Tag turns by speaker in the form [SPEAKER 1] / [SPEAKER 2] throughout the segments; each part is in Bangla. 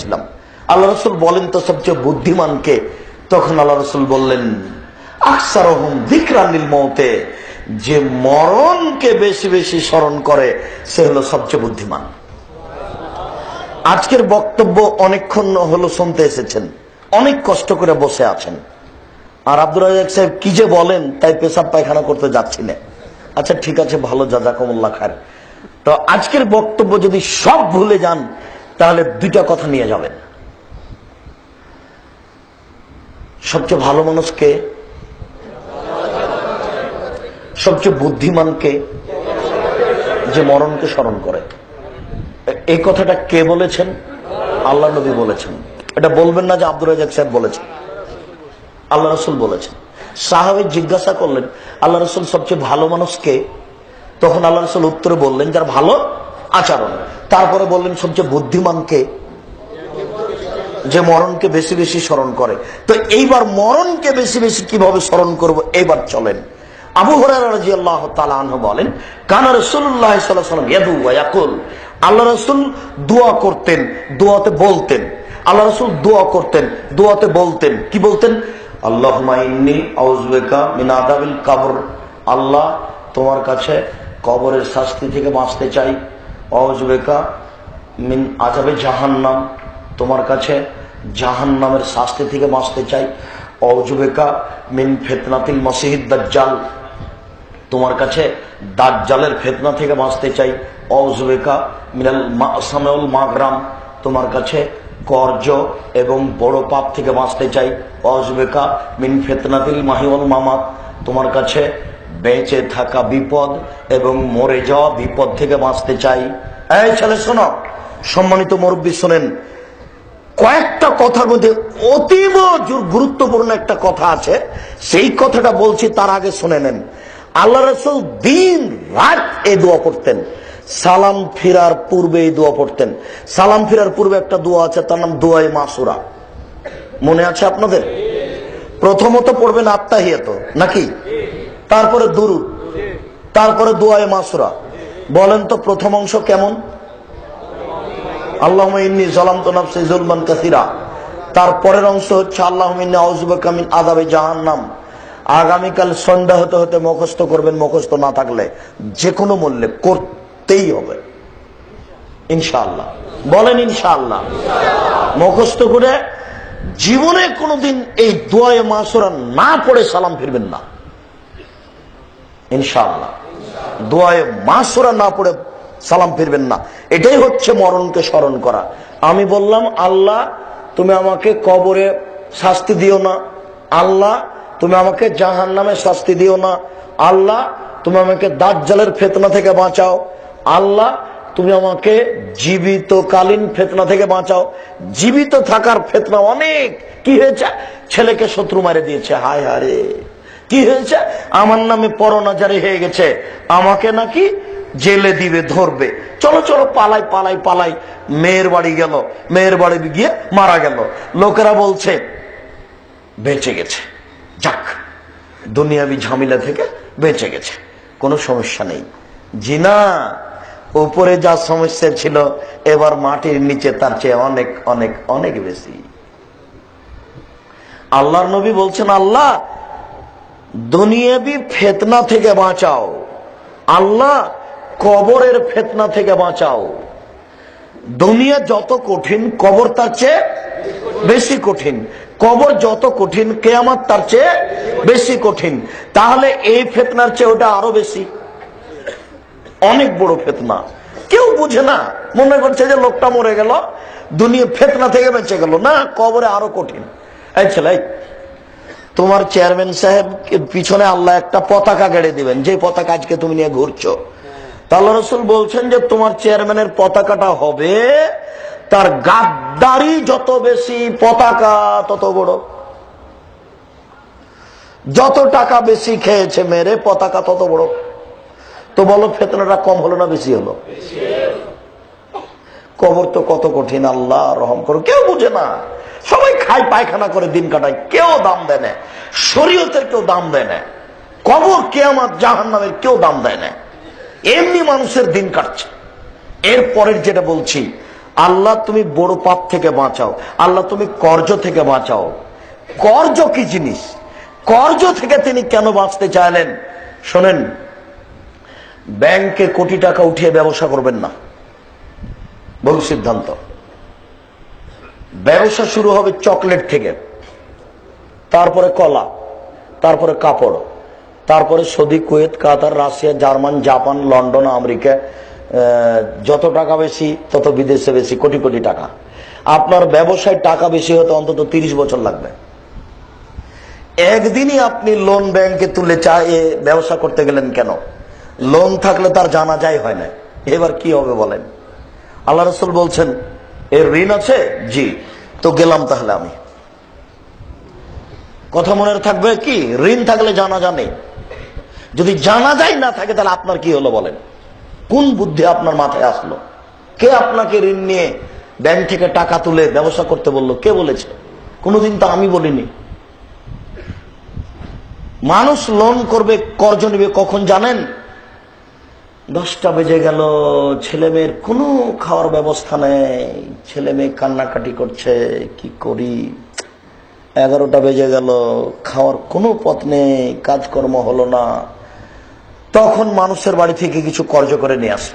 [SPEAKER 1] দিয়েছিলাম আল্লাহ রসুল বলেন, তো সবচেয়ে বুদ্ধিমানকে তখন আল্লাহ রসুল বললেন, আকসারহম দিকরানিল মৌতে যে মরণকে বেশি বেশি স্মরণ করে, সে হলো সবচেয়ে বুদ্ধিমান। আজকের বক্তব্য অনেকক্ষণ হলো শুনতে এসেছেন, অনেক কষ্ট করে বসে আছেন। আর আব্দুল রাজাক সাহেব কি যে বলেন, তাই পেশাব পায়খানা করতে যাচ্ছি না। আচ্ছা ঠিক আছে, ভালো জাজাকমুল্লা খার তো আজকের বক্তব্য যদি সব ভুলে যান তাহলে দুইটা কথা নিয়ে যাবেন। সবচেয়ে ভালো মানুষকে, সবচেয়ে বুদ্ধিমানকে যে মরণকে স্মরণ করে। এই কথাটা কে বলেছেন? আল্লাহ নবী বলেছেন। এটা বলবেন না যে আব্দুল রাজাক সাহেব বলেছেন। আল্লাহ রসুল বলেছেন। সাহাবি জিজ্ঞাসা করলেন, আল্লাহ রসুল সবচেয়ে ভালো মানুষকে? তখন আল্লাহ রসুল উত্তরে বললেন, যার ভালো আচরণ। তারপরে বললেন, সবচেয়ে বুদ্ধিমানকে যে মরণকে বেশি বেশি স্মরণ করে। তো এইবার মরণকে বেশি বেশি কীভাবে স্মরণ করব এইবার চলেন। আবু তালাহ বলেন, কানা ইয়াদু আল্লাহ রসুল দোয়া করতেন, দোয়াতে বলতেন। আল্লাহ রসুল দোয়া করতেন, দোয়াতে বলতেন। কি বলতেন? আল্লাহ কাবর। আল্লাহ তোমার কাছে কবরের শাস্তি থেকে বাঁচতে চাই। অজবেকা মিন আজাবে জাহান্নাম। তোমার কাছে জাহান নামের শাস্তি থেকে বাঁচতে চাই। অজবেকা মিন ফেতনাতিল মসিহিদ দাজ্জাল। তোমার কাছে দাজ্জালের ফেতনা থেকে বাঁচতে চাই। অজবেকা মিনাল সামেউল মাগরাম। তোমার কাছে কর্জ এবং বড় পাপ থেকে বাঁচতে চাই। অজবেকা মিন ফেতনাতিল মাহিউল মামাত। তোমার কাছে বেঁচে থাকা বিপদ এবং মরে যাওয়া বিপদ থেকে বাঁচতে চাই। এই ছেলে, শোনো, সম্মানিত মুরব্বী, শোনেন, কয়েকটা কথার মধ্যে অতীব গুরুত্বপূর্ণ একটা কথা আছে। সেই কথাটা বলছি, তার আগে শুনে নেন। আল্লাহ রসুল দিন রাত এই দোয়া করতেন সালাম ফিরার পূর্বে এই দোয়া পড়তেন। সালাম ফিরার পূর্বে একটা দোয়া আছে, তার নাম দোয়াই মাসুরা। মনে আছে আপনাদের? প্রথমত পড়বেন আত্মাহিয়াত, নাকি? তারপরে দুরুদ, তারপরে দোয়াই মাসুরা। বলেন তো প্রথম অংশ কেমন? আল্লাহ ইন্নি জলাম তো কাসিরা। তারপরের অংশ হচ্ছে আল্লাহ ইন্নি আউজবাকামিন আদাবে জাহান্নাম। আগামীকাল সন্ধ্যা হতে হতে মুখস্থ করবেন, মুখস্থ না থাকলে যে কোনো মূল্যে করতেই হবে। ইনশাআল্লাহ। বলেন ইনশাআল্লাহ। মুখস্থ করে জীবনে কোনোদিন এই দোয়ায় মাসুরা না পড়ে সালাম ফিরবেন না। ইনশাআল্লাহ। দোয়ায় মাসুরা না পড়ে সালাম ফিরবেন না। এটাই হচ্ছে মরণকে স্মরণ করা। আমি বললাম, আল্লাহ, তুমি আমাকে কবরে শাস্তি দিও না। আল্লাহ, তুমি আমাকে জাহান নামে শাস্তি দিও না। আল্লাহ, তুমি আমাকে দাজ্জালের ফেতনা থেকে বাঁচাও। আল্লাহ, তুমি আমাকে জীবিতকালীন ফেতনা থেকে বাঁচাও। জীবিত থাকার ফেতনা অনেক। কি হয়েছে? ছেলেকে শত্রু মারে দিয়েছে। হায় হারে কি হয়েছে? আমার নামে পরনাজারি হয়ে গেছে। আমাকে নাকি জেলে দিবে, ধরবে। চলো চলো, পালাই পালাই পালাই। মেয়ের বাড়ি গেল। মেয়ের বাড়ি গিয়ে মারা গেল। লোকেরা বলছে, বেঁচে গেছে। যাক, দুনিয়াবি ঝামেলা থেকে বেঁচে গেছে। কোনো সমস্যা নেই। জিনা, উপরে যা সমস্যা ছিল, এবার মাটির নিচে তার চেয়ে অনেক অনেক অনেক বেশি। আল্লাহর নবী বলছেন, আল্লাহ দুনিয়াবি ফেতনা থেকে বাঁচাও। আল্লাহ কবরের ফেতনা থেকে বাঁচাও। দুনিয়া যত কঠিন, কবর তার চেয়ে বেশি কঠিন। কবর যত কঠিন, কেয়ামত তার চেয়ে বেশি কঠিন। তাহলে এই ফেতনার চেয়ে ওটা আরও বেশি। অনেক বড় ফেতনা। কেউ বুঝে না। মনে করছে যে লোকটা মরে গেল। দুনিয়া ফেতনা থেকে বেঁচে গেল। না, কবরে আরও কঠিন। এই ছেলে তোমার চেয়ারম্যান সাহেব পিছনে আল্লাহ একটা পতাকা গেড়ে দিবেন, যে পতাকা আজকে তুমি নিয়ে ঘুরছো। তা আল্লাহ রসুল বলছেন যে তোমার চেয়ারম্যানের পতাকাটা হবে, তার গাদ্দারি যত বেশি পতাকা তত বড়। যত টাকা বেশি খেয়েছে মেরে, পতাকা তত বড়। তো বলো, ফেতনাটা কম হলো না বেশি হলো? কবর তো কত কঠিন, আল্লাহ রহম করো। কেউ বুঝে না। সবাই খায় পায়খানা করে দিন কাটায়, কেউ দাম দেয় না। শরীয়তের কেউ দাম দেয় না। কবর কেয়ামাত জাহান নামের কেউ দাম দেয় না। এমনি মানুষের দিন কাটছে। এর পরের যেটা বলছি, আল্লাহ তুমি বড় পাপ থেকে বাঁচাও। আল্লাহ তুমি কর্জ থেকে বাঁচাও। কর্জ কি জিনিস? কর্জ থেকে তিনি কেন বাঁচতে চাইলেন? শোনেন, ব্যাংকে কোটি টাকা উঠিয়ে ব্যবসা করবেন না। বহু সিদ্ধান্ত। ব্যবসা শুরু হবে চকলেট থেকে। তারপরে কলা, তারপরে কাপড়, তারপরে Saudi, Kuwait, Qatar, Russia, German, Japan, London, America যত টাকা বেশি, তত বিদেশে বেশি, কোটি কোটি টাকা। আপনার ব্যবসায় টাকা বেশি হতে অন্তত তিরিশ বছর লাগবে। একদিনই আপনি লোন ব্যাংকে তুলে চায় ব্যবসা করতে গেলেন কেন? লোন থাকলে তার জানা যায় হয় না। এবার কি হবে বলেন? আল্লাহ রসুল বলছেন, এর ঋণ আছে? জি। তো গেলাম তাহলে আমি। কথা মনে থাকবে কি? ঋণ থাকলে জানা জানে। যদি জানা যায় না থাকে, তাহলে আপনার কি হলো বলেন? কোন বুদ্ধি আপনার মাথায় আসলো? কে আপনাকে ঋণ নিয়ে ব্যাংক থেকে টাকা তুলে ব্যবসা করতে বলল? কে বলেছে? কোনোদিন তো আমি বলিনি। মানুষ লোন করবে, কর্জ নেবে, কখন জানেন? দশটা বেজে গেল, ছেলে মেয়ের কোনো খাওয়ার ব্যবস্থা নেই। ছেলে মেয়ে কান্নাকাটি করছে, কি করি? এগারোটা বেজে গেল, খাওয়ার কোনো পথ নেই, কাজকর্ম হলো না। তখন মানুষের বাড়ি থেকে কিছু কর্জ করে নিয়ে আসে।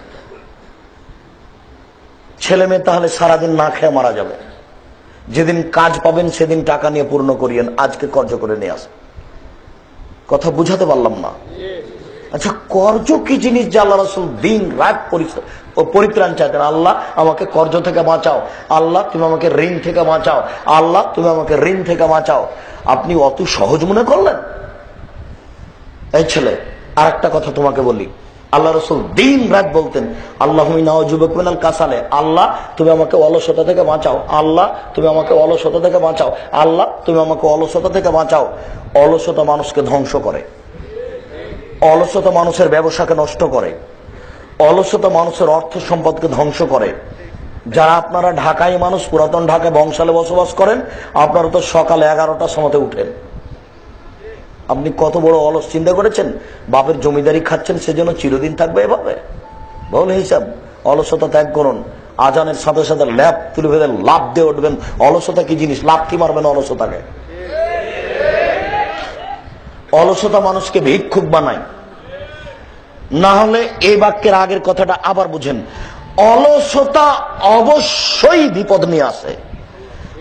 [SPEAKER 1] ছেলে মেয়ে তাহলে সারাদিন না খেয়ে মারা যাবে। যেদিন কাজ পাবেন সেদিন টাকা নিয়ে পূর্ণ করিয়েন, আজকে কর্জ করে নিয়ে আসে কথা বুঝাতে পারলাম না। আচ্ছা কর্জ কি জিনিস যে আল্লাহ রসুল দিন রাত পরিত্রাণ চাইতেন? আল্লাহ, আমাকে কর্জ থেকে বাঁচাও। আল্লাহ, তুমি আমাকে ঋণ থেকে বাঁচাও। আল্লাহ, তুমি আমাকে ঋণ থেকে বাঁচাও। আপনি অত সহজ মনে করলেন? এই ছেলে আর একটা কথা তোমাকে বলি। আল্লাহ রসুল দিন রাত বলতেন আল্লাহ কাসালে। আল্লাহ, তুমি আমাকে অলসতা থেকে বাঁচাও। আল্লাহ, তুমি আমাকে অলসতা থেকে বাঁচাও। আল্লাহ, তুমি আমাকে অলসতা থেকে বাঁচাও। অলসতা মানুষকে ধ্বংস করে। অলসতা মানুষের ব্যবসাকে নষ্ট করে। অলসতা মানুষের অর্থ সম্পদকে ধ্বংস করে। যারা আপনারা ঢাকায় মানুষ, পুরাতন ঢাকায় বংশালে বসবাস করেন, আপনারা তো সকাল এগারোটার সময়তে উঠেন। আপনি কত বড় অলস চিন্তা করেছেন? বাপের জমিদারি খাচ্ছেন, সেজন্য চিরদিন থাকবে এভাবে? বল হিসাব, অলসতা ত্যাগ করুন। আজানের সাথে সাথে ল্যাপ তুলে ফেলে লাভ দিয়ে উঠবেন। অলসতা কি জিনিস? লাভ কি মারবেন অলসতাকে। অলসতা মানুষকে ভিক্ষুক বানায়। না হলে এই বাক্যের আগের কথাটা আবার বুঝেন। অলসতা অবশ্যই বিপদ নিয়ে আসে।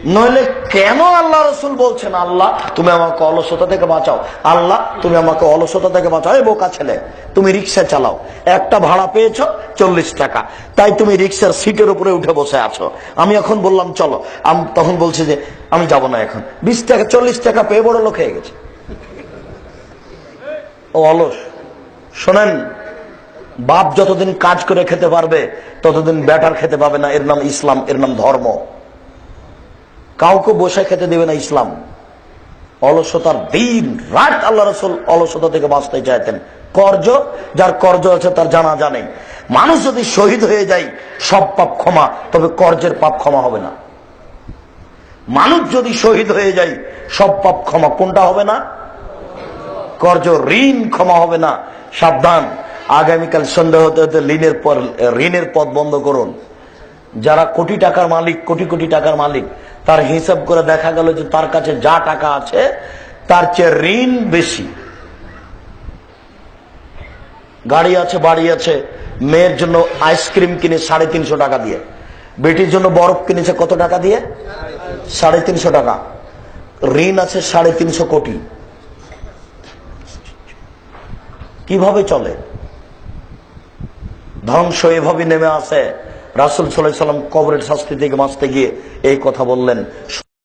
[SPEAKER 1] নইলে কেন আল্লাহ রসুল বলছেন, আল্লাহ, তুমি আমাকে অলসতা থেকে বাঁচাও। আল্লাহ, তুমি আমাকে অলসতা থেকে বাঁচাও। এই বোকা ছেলে, তুমি রিক্সা চালাও। একটা ভাড়া পেয়েছ, চল্লিশ টাকা। তাই তুমি রিক্সার সিটের উপরে উঠে বসে আছো। আমি এখন বললাম, চলো। আমি, তখন বলছি যে, আমি যাব না এখন। বিশ টাকা, চল্লিশ টাকা পেয়ে বড় লোক হয়ে গেছে। অলস। শোনেন, বাপ যতদিন কাজ করে খেতে পারবে, ততদিন ব্যাটার খেতে পাবে না। এর নাম ইসলাম, এর নাম ধর্ম। কাউকে বসে খেতে দেবে না ইসলাম। অলসতার দিন রাত আল্লাহ রসুল অলসতা থেকে বাঁচতে চাইতেন। কর্জ যার কর্জ আছে তার জানা জানে মানুষ যদি শহীদ হয়ে যায়, সব পাপ ক্ষমা, তবে কর্জের পাপ ক্ষমা হবে না। মানুষ যদি শহীদ হয়ে যায়, সব পাপ ক্ষমা, কোনটা হবে না? কর্জ ঋণ ক্ষমা হবে না। সাবধান। আগামীকাল সন্ধ্যা হতে হতে ঋণের পর, ঋণের পথ বন্ধ করুন। যারা কোটি টাকার মালিক, কোটি কোটি টাকার মালিক, তার হিসাব করে দেখা গেল যে তার কাছে যা টাকা আছে, তার চেয়ে ঋণ বেশি। গাড়ি আছে, বাড়ি আছে, মেয়ের জন্য আইসক্রিম কিনে সাড়ে তিনশো টাকা দিয়ে। বেটির জন্য বরফ কিনেছে কত টাকা দিয়ে? সাড়ে তিনশো টাকা। ঋণ আছে সাড়ে তিনশো কোটি। কীভাবে চলে? ধ্বংস এভাবে নেমে আসে। রাসুল সাল্লাম কবরের শাস্তি থেকে বাঁচতে গিয়ে এই কথা বললেন।